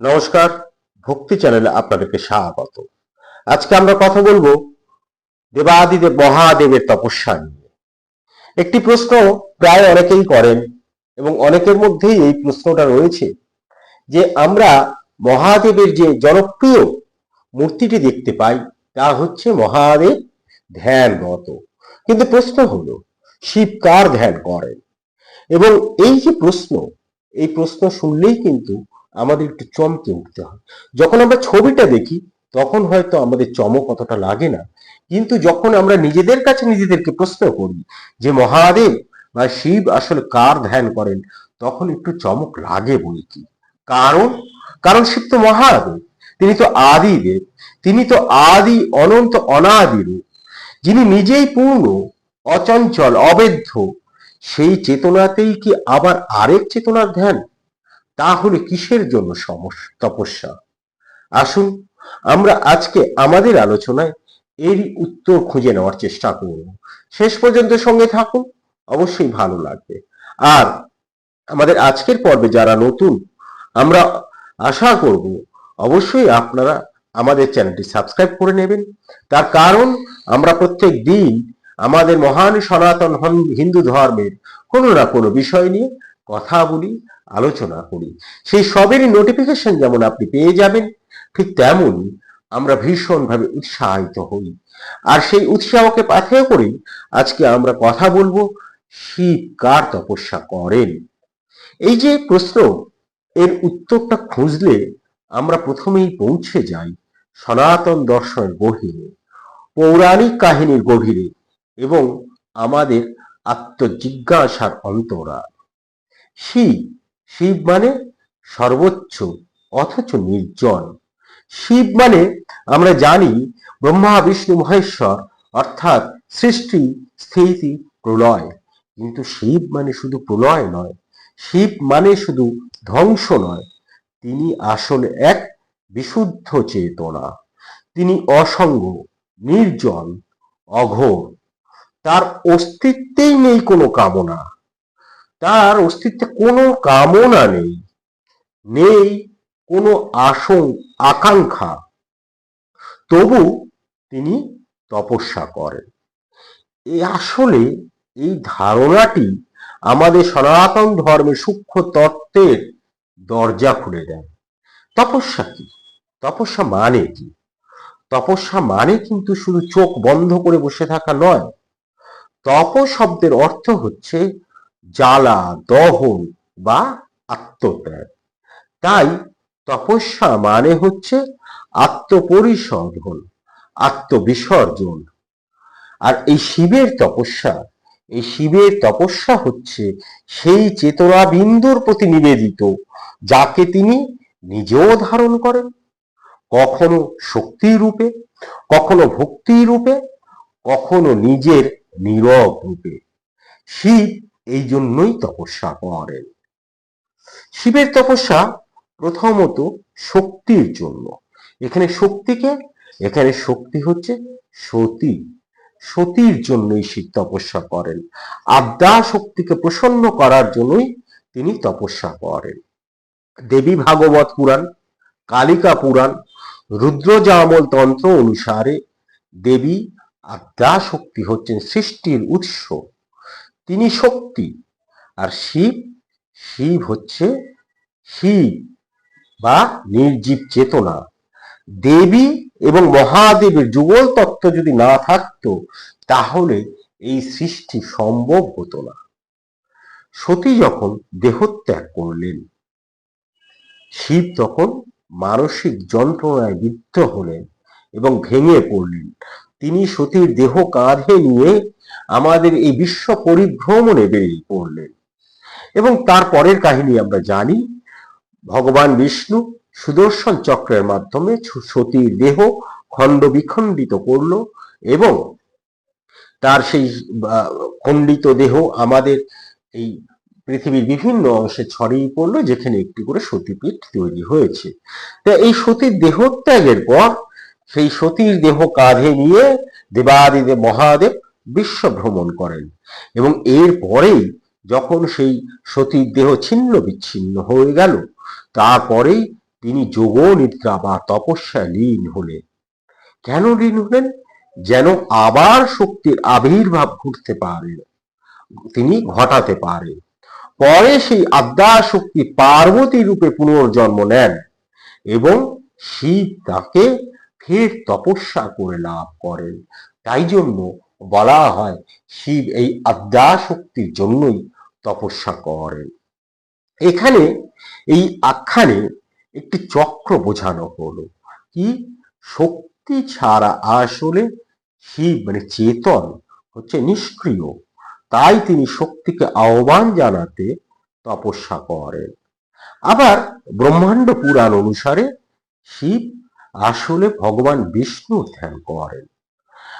নমস্কার, ভক্তি চ্যানেলে আপনাদেরকে স্বাগত। আজকে আমরা কথা বলব দেবাদিদেব, মহাদেবের তপস্যা নিয়ে। একটি প্রশ্ন প্রায় অনেকেই করেন এবং অনেকের মধ্যেই এই প্রশ্নটা রয়েছে যে, আমরা মহাদেবের যে জনপ্রিয় মূর্তিটি দেখতে পাই, তা হচ্ছে মহাদেব ধ্যানরত কিন্তু প্রশ্ন হলো, শিব কার ধ্যান করেন? এবং এই যে প্রশ্ন, এই প্রশ্ন শুনলেই কিন্তু আমাদের একটু চমকে উঠতে হয়। যখন আমরা ছবিটা দেখি, তখন হয়তো আমাদের চমক অতটা লাগে না। কিন্তু যখন আমরা নিজেদের কাছে নিজেদেরকে প্রশ্ন করি যে, মহাদেব, বা শিব আসলে কার ধ্যান করেন? তখন একটু চমক লাগে বই কি? কারণ? কারণ শিব তো মহাদেব। তিনি তো আদি দেব। তিনি তো আদি, অনন্ত, অনাদি রূপ যিনি নিজেই পূর্ণ, অচঞ্চল, অবেধ্য, সেই চেতনাতেই কি আবার আরেক চেতনার ধ্যান? তাহলে কিসের জন্য তপস্যা? আসুন, আমরা আজকে আমাদের আলোচনায় এরই উত্তর খুঁজে নেওয়ার চেষ্টা করব। শেষ পর্যন্ত সঙ্গে থাকুন, অবশ্যই ভালো লাগবে। আর আমাদের আজকের পর্বে যারা নতুন, আমরা আশা করব অবশ্যই আপনারা আমাদের চ্যানেলটি সাবস্ক্রাইব করে নেবেন। তার কারণ, আমরা প্রত্যেক দিন আমাদের মহান সনাতন হন- হিন্দু ধর্মের কোনো না কোনো বিষয় নিয়ে কথা বলি আলোচনা করি। সেই সবেরই নোটিফিকেশন যেমন আপনি পেয়ে যাবেন, ঠিক তেমনই আমরা ভীষণভাবে উৎসাহিত হই। আর সেই উৎসাহকে পাথেয় করেই আজকে আমরা কথা বলব শিব কার তপস্যা করেন? এই যে প্রশ্ন, এর উত্তরটা খুঁজলে আমরা প্রথমেই পৌঁছে যাই সনাতন দর্শনের গভীরে, পৌরাণিক কাহিনীর গভীরে এবং আমাদের আত্মজিজ্ঞাসার অন্তরা শিব শিব মানে সর্বোচ্চ, অথচ নির্জন। শিব মানে আমরা জানি ব্রহ্মা, বিষ্ণু, মহেশ্বর, অর্থাৎ সৃষ্টি, স্থিতি, প্রলয়। কিন্তু শিব মানে শুধু প্রলয় নয়, শিব মানে শুধু ধ্বংস নয়। তিনি আসলে এক বিশুদ্ধ চেতনা। তিনি অসঙ্গ, নির্জন, অঘোর। তার অস্তিত্বেই নেই কোনো কামনা। তার অস্তিত্বে কোনো কামনা নেই নেই কোনো আসং, আকাঙ্ক্ষা। তবু তিনি তপস্যা করেন। এই আসলে এই ধারণাটি আমাদের সনাতন ধর্মের সূক্ষ্ম তত্ত্বের দরজা খুলে দেয়। তপস্যা কি? তপস্যা মানে কি? তপস্যা মানে কিন্তু শুধু চোখ বন্ধ করে বসে থাকা নয়। তপ শব্দের অর্থ হচ্ছে জ্বালা দহন বা আত্মত্যাগ। তাই তপস্যা মানে হচ্ছে আত্মপরিশোধন, আত্মবিসর্জন। আর এই শিবের তপস্যা, এই শিবের তপস্যা হচ্ছে সেই চেতনা বিন্দুর প্রতি নিবেদিত, যাকে তিনি নিজেও ধারণ করেন। কখনো শক্তি রূপে কখনো ভক্তি রূপে কখনো নিজের নীরব রূপে। শিব এই জন্যই তপস্যা করেন। শিবের তপস্যা প্রথমত শক্তির জন্য। এখানে শক্তিকে, এখানে শক্তি হচ্ছে সতী। সতীর জন্যই শিব তপস্যা করেন। আদ্যা শক্তিকে প্রসন্ন করার জন্যই তিনি তপস্যা করেন। দেবী ভাগবত পুরাণ, কালিকা পুরাণ, রুদ্রজামল তন্ত্র অনুসারে দেবী আদ্যা শক্তি হচ্ছেন সৃষ্টির উৎস। তিনি শক্তি। আর শিব শিব হচ্ছে শিব বা নির্জীব চেতনা। দেবী এবং মহাদেবের যুগল তত্ত্ব যদি না থাকতো, তাহলে এই সৃষ্টি সম্ভব হতো না। সতী যখন দেহত্যাগ করলেন, শিব তখন মানসিক যন্ত্রণায় বিদ্ধ হলেন এবং ভেঙে পড়লেন। তিনি সতীর দেহ কাঁধে নিয়ে আমাদের এই বিশ্ব পরিভ্রমণে বেরিয়ে পড়লেন। এবং তার পরের কাহিনী আমরা জানি। ভগবান বিষ্ণু সুদর্শন চক্রের মাধ্যমে সতীর দেহ খণ্ড বিখণ্ডিত করল এবং তার সেই খণ্ডিত দেহ আমাদের এই পৃথিবীর বিভিন্ন অংশে ছড়িয়ে পড়ল, যেখানে একটি করে সতীপীঠ তৈরি হয়েছে। তা এই সতীর দেহত্যাগের পর সেই সতীর দেহ কাঁধে নিয়ে দেবাদিদেব মহাদেব বিশ্ব ভ্রমণ করেন। এবং এর পরেই যখন সেই সতীর দেহ ছিন্ন বিচ্ছিন্ন হয়ে গেল, তারপরেই তিনি যোগ নিদ্রা বা তপস্যায় লীন হলেন। কেন লীন হলেন? যেন আবার শক্তির আবির্ভাব ঘটতে পারেন তিনি ঘটাতে পারেন। পরে সেই আদ্যা শক্তি পার্বতী রূপে পুনর্জন্ম নেন এবং শিব তাকে ফের তপস্যা করে লাভ করেন। তাই জন্য বলা হয়, শিব এই আদ্যা শক্তির জন্যই তপস্যা করেন। এখানে এই আখ্যানে একটি চক্র বোঝানো হলো কি, শক্তি ছাড়া আসলে শিব মানে চেতন হচ্ছে নিষ্ক্রিয়। তাই তিনি শক্তিকে আহ্বান জানাতে তপস্যা করেন। আবার ব্রহ্মাণ্ড পুরাণ অনুসারে শিব আসলে ভগবান বিষ্ণু ধ্যান করেন।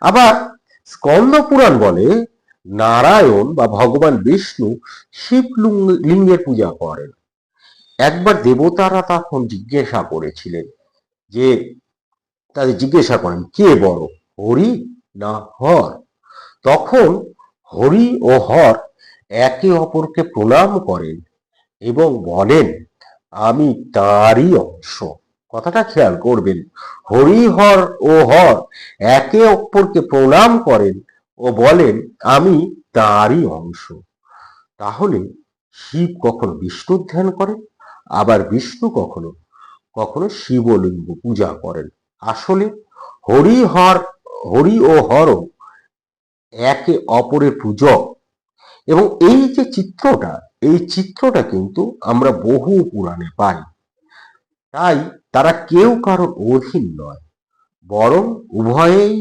আবার স্কন্দ পুরাণ বলে, নারায়ণ বা ভগবান বিষ্ণু শিব লিঙ্গ- লিঙ্গের পূজা করেন। একবার দেবতারা তখন জিজ্ঞাসা করেছিলেন যে, তাদের জিজ্ঞাসা করেন, কে বড়, হরি না হর? তখন হরি ও হর একে অপরকে প্রণাম করেন এবং বলেন, আমি তারই অংশ। কথাটা খেয়াল করবেন। হরি হর ও হর একে অপরকে প্রণাম করেন ও বলেন, আমি তারই অংশ। তাহলে শিব কখনো বিষ্ণুর ধ্যান করেন, আবার বিষ্ণু কখনো কখনো শিবলিঙ্গ পূজা করেন। আসলে হরি হর হরি ও হর একে অপরের পূজক। এবং এই যে চিত্রটা, এই চিত্রটা কিন্তু আমরা বহু পুরাণে পাই। তাই তারা কেউ কারোর অধীন নয়, বরং উভয়েই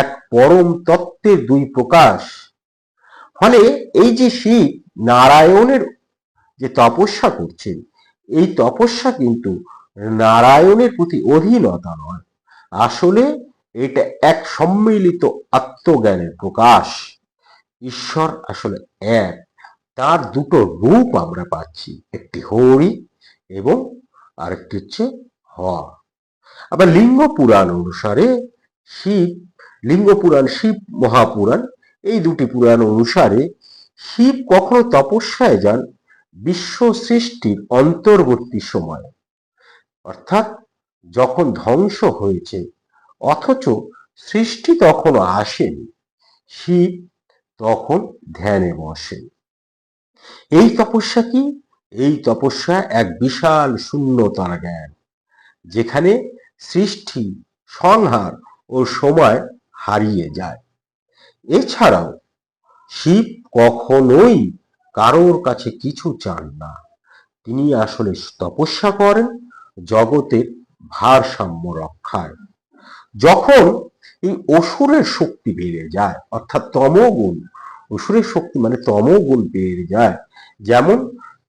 এক পরম তত্ত্বের দুই প্রকাশ। ফলে এই যে শিব নারায়ণের যে তপস্যা করছেন, এই তপস্যা কিন্তু নারায়ণের প্রতি অধীনতা নয়। আসলে এটা এক সম্মিলিত আত্মজ্ঞানের প্রকাশ। ঈশ্বর আসলে এক, তার দুটো রূপ আমরা পাচ্ছি, একটি হরি এবং আরেকটি হচ্ছে হর আবার লিঙ্গ পুরাণ অনুসারে শিব, লিঙ্গ পুরাণ, শিব মহাপুরাণ, এই দুটি পুরাণ অনুসারে শিব কখনো তপস্যায় যান বিশ্ব সৃষ্টির অন্তর্বর্তী সময়। অর্থাৎ যখন ধ্বংস হয়েছে, অথচ সৃষ্টি তখনও আসেনি, শিব তখন ধ্যানে বসেন। এই তপস্যা কি? এই তপস্যা এক বিশাল শূন্যতার জ্ঞান, যেখানে সৃষ্টি, সংহার ও সময় হারিয়ে যায়। এছাড়াও, শিব কখনোই কারোর কাছে কিছু চান না। তিনি আসলে তপস্যা করেন জগতের ভারসাম্য রক্ষায়। যখন এই অসুরের শক্তি বেড়ে যায়, অর্থাৎ তমগুণ, অসুরের শক্তি মানে তমগুণ বেড়ে যায়, যেমন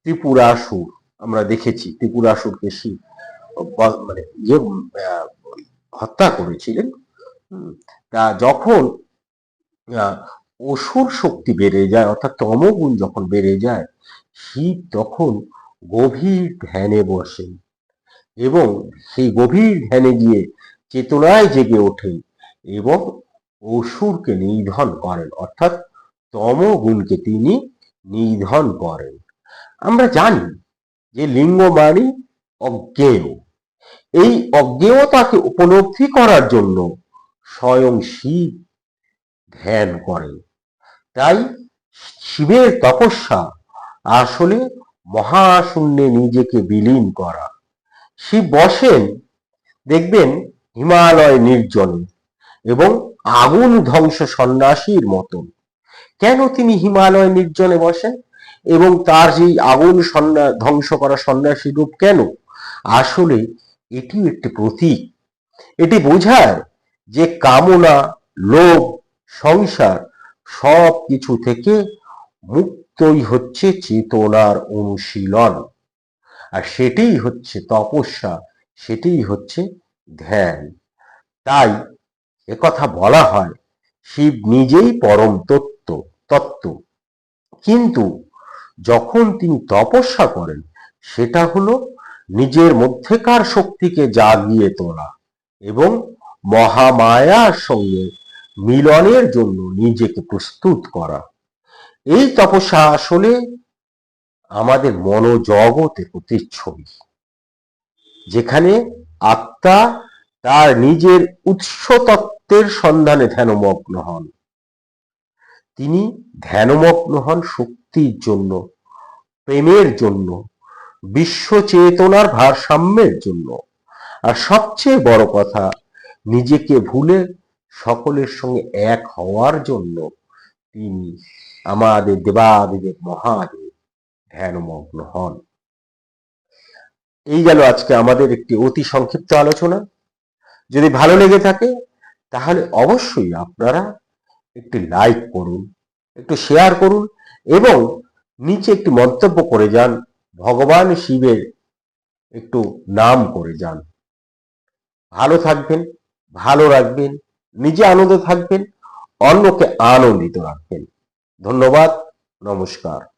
ত্রিপুরাসুর আমরা দেখেছি ত্রিপুরাসুরকে শিব মানে যে হত্যা করেছিলেন তা যখন অসুর শক্তি বেড়ে যায়, অর্থাৎ তমগুণ যখন বেড়ে যায় শিব তখন গভীর ধ্যানে বসেন এবং সেই গভীর ধ্যানে গিয়ে চেতনায় জেগে ওঠেন এবং অসুরকে নিধন করেন, অর্থাৎ তমগুণকে তিনি নিধন করেন। আমরা জানি যে লিঙ্গ মানে অজ্ঞেয়। এই অজ্ঞেয়তাকে উপলব্ধি করার জন্য স্বয়ং শিব ধ্যান করেন। তাই শিবের তপস্যা আসলে মহাশূন্যে নিজেকে বিলীন করা। শিব বসেন, দেখবেন হিমালয় নির্জনে এবং আগুন ধ্বংস সন্ন্যাসীর মতন। কেন তিনি হিমালয় নির্জনে বসেন? এবং তার যেই আগুন সন্ন্যা- ধ্বংস করা সন্ন্যাসী রূপ কেন? আসলে এটি একটি প্রতীক। এটি বোঝায় যে কামনা, লোভ, সংসার সব কিছু থেকে মুক্তই হচ্ছে চেতনার অনুশীলন। আর সেটাই হচ্ছে তপস্যা, সেটাই হচ্ছে ধ্যান। তাই একথা বলা হয়, শিব নিজেই পরম তত্ত্ব তত্ত্ব। কিন্তু যখন তিনি তপস্যা করেন, সেটা হলো নিজের মধ্যেকার শক্তিকে জাগিয়ে তোলা এবং মহামায়ার সঙ্গে মিলনের জন্য নিজেকে প্রস্তুত করা। এই তপস্যা আসলে আমাদের মনোজগতের প্রতিচ্ছবি, যেখানে আত্মা তার নিজের উৎস তত্ত্বের সন্ধানে ধ্যানমগ্ন হন। তিনি ধ্যানমগ্ন হন শক্তির জন্য, প্রেমের জন্য, বিশ্ব চেতনার ভারসাম্যের জন্য। আর সবচেয়ে বড় কথা, নিজেকে ভুলে সকলের সঙ্গে এক হওয়ার জন্য তিনি আমাদের দেবাদিদেব মহাদেব ধ্যানমগ্ন হন। এই গেল আজকে আমাদের একটি অতি সংক্ষিপ্ত আলোচনা। যদি ভালো লেগে থাকে, তাহলে অবশ্যই আপনারা একটি লাইক করুন, একটু শেয়ার করুন এবং নিচে একটি মন্তব্য করে যান, ভগবান শিবের একটু নাম করে যান। ভালো থাকবেন, ভালো রাখবেন, নিজে আনন্দ থাকবেন, অন্যকে আনন্দিত রাখবেন। ধন্যবাদ, নমস্কার।